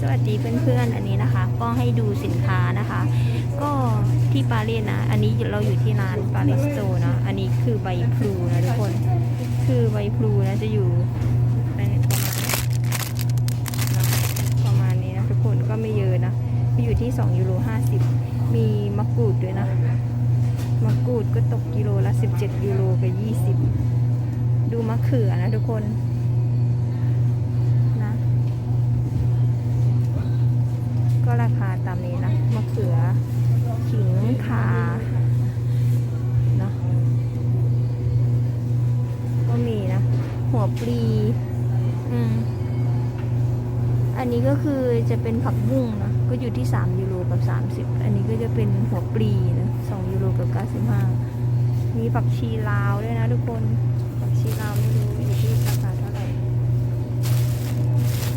สวัสดีเพื่อนๆ อันนี้นะคะ ก็ให้ดูสินค้านะคะ ก็ที่ปารีสนะ อันนี้เราอยู่ที่ร้านปารีสโตนะ อันนี้คือใบพลูนะทุกคน คือใบพลูนะจะอยู่ประมาณนี้นะประมาณนี้นะทุกคนก็ไม่เยอะนะอยู่ที่2ยูโร50 มีมะกรูดด้วยนะ มะกรูดก็ตกกิโลละ 17ยูโรกับ 20 ดูมะเขือนะทุกคนนะ ก็ราคาตามนี้นะมะเขือขิงขาเนาะก็มีนะ หัวปลีอืมอันนี้ก็คือจะเป็นผักบุ้งนะ ก็อยู่ที่ 3 ยูโรกับ 30 อันนี้ก็จะเป็นหัวปลีนะ2ยูโรกับ 95 มีผักชีลาวด้วยนะทุกคนผักชีลาวไม่รู้อยู่ที่ราคาเท่าไหร่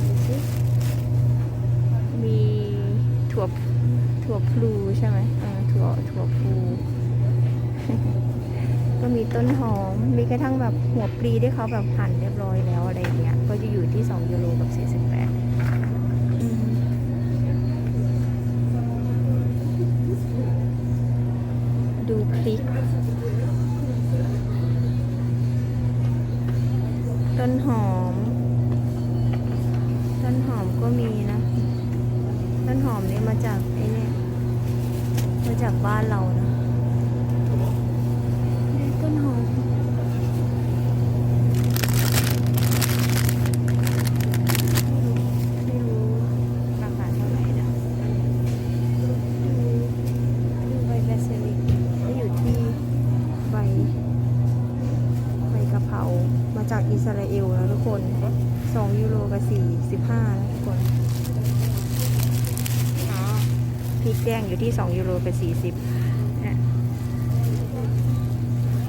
ดูสิมีถั่วถั่วพลูใช่ไหมอ่าถั่วถั่วพลูก็มี ต้นหอม มีกระทั่งแบบหัวปลีที่เขาแบบหั่นเรียบร้อยแล้วอะไรเงี้ย ก็จะอยู่ที่ 2 ยูโรกับ 48ดูพริก ต้นหอม ต้นหอมก็มีนะ ต้นหอมนี่มาจากไอ้นี่มาจากบ้านเรานะนี่ต้นหอมไม่รู้ราคาเท่าไหร่นะดูดูใบแบสลิกก็อยู่ที่ใบใบกะเพรา มาจากอิสราเอลนะทุกคน2ยูโรกับ45นะทุกคนพริกแดงอยู่ที่2ยูโรกับ40เนี่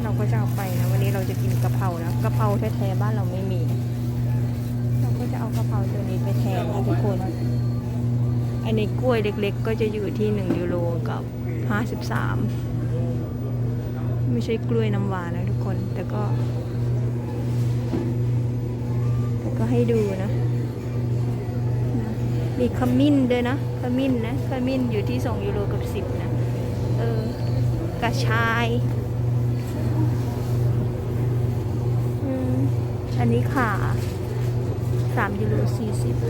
เราก็จะเอาไปนะ วันนี้เราจะกินกะเพรานะกะเพราแท้ๆบ้านเราไม่มี เราก็จะเอากะเพราตัวนี้ไปแทนนะทุกคน อันนี้กล้วยเล็ก ๆ ก็จะอยู่ที่1ยูโรกับ53ไม่ใช่กล้วยน้ำหวานนะทุกคน แต่ก็ แต่ก็ให้ดูนะ มีขมิ้นด้วยนะขมิ้นนะขมิ้นอยู่ที่2ยูโรกับ10นะ เออกระชายอันนี้ขา3ยูโร40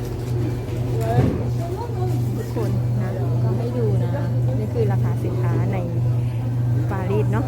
ทุกคนนะ ก็ให้ดูนะ นี่คือราคาสินค้าในปารีสเนาะ